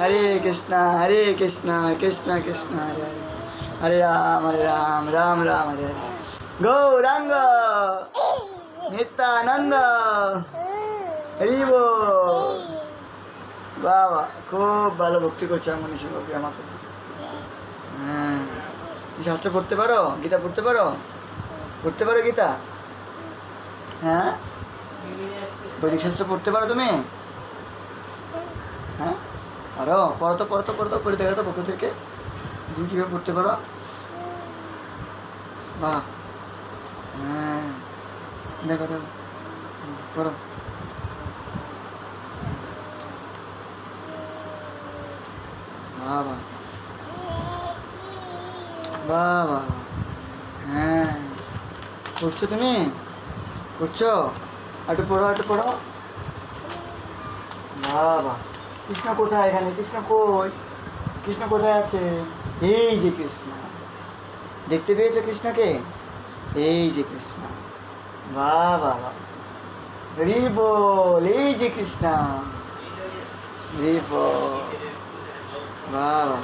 হরে কৃষ্ণ হরে কৃষ্ণ কৃষ্ণ কৃষ্ণ, হরে হরে। হরে রাম হরে রাম রাম রাম, হরে হরে। গৌরাঙ্গ, নিত্যানন্দ হরিব বাবা, খুব ভালো ভক্তি করছে মনীষ বাবু, আমাকে। হ্যাঁ। শাস্ত্র পড়তে পারো? গীতা পড়তে পারো? পড়তে পারো গীতা? হ্যাঁ? বৈদিক শাস্ত্র পড়তে পারো তুমি? হ্যাঁ? পারো পড়ো তো পড়ো তো, পড়ো দেখা তো পক্ষ থেকে তুমি কীভাবে পড়তে পারো? বাহ হ্যাঁ। দেখো দেখো। পড়ো। বাবা। হ্যাঁ। পড়ছো তুমি? পড়ছো? একটু পড়ো একটু পড়ো। বাবা। কৃষ্ণ কোথায় এখানে? কৃষ্ণ কই? কৃষ্ণ কোথায় আছে? এই যে কৃষ্ণ। দেখতে পেয়েছ কৃষ্ণকে? এই যে কৃষ্ণ। বাহ বাবা হরি বল এই যে কৃষ্ণ। হরি বল বাবা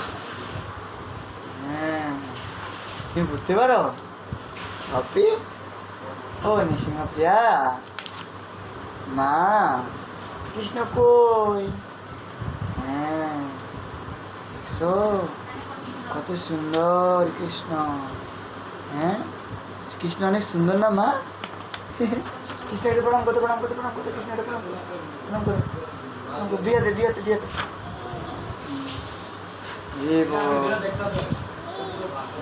হ্যাঁ। তুমি বুঝতে পারো? বাপি ও নিসিংহপ্রিয়া মা, কৃষ্ণ কই? হ্যাঁ। দেখছ কত সুন্দর কৃষ্ণ। হ্যাঁ? কৃষ্ণ অনেক সুন্দর না মা? কৃষ্ণ এটা প্রণাম করতে প্রণাম করতে প্রণাম করতে কৃষ্ণ এটা প্রণাম করতে প্রণাম করে প্রণাম করে। দিয়াতে দিয়াতে দিয়াতে জীব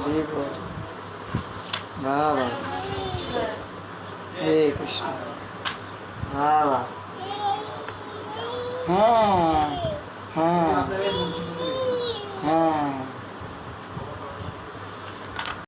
জীব বাবা। হরে কৃষ্ণ। বাবা। হ্যাঁ। 啊。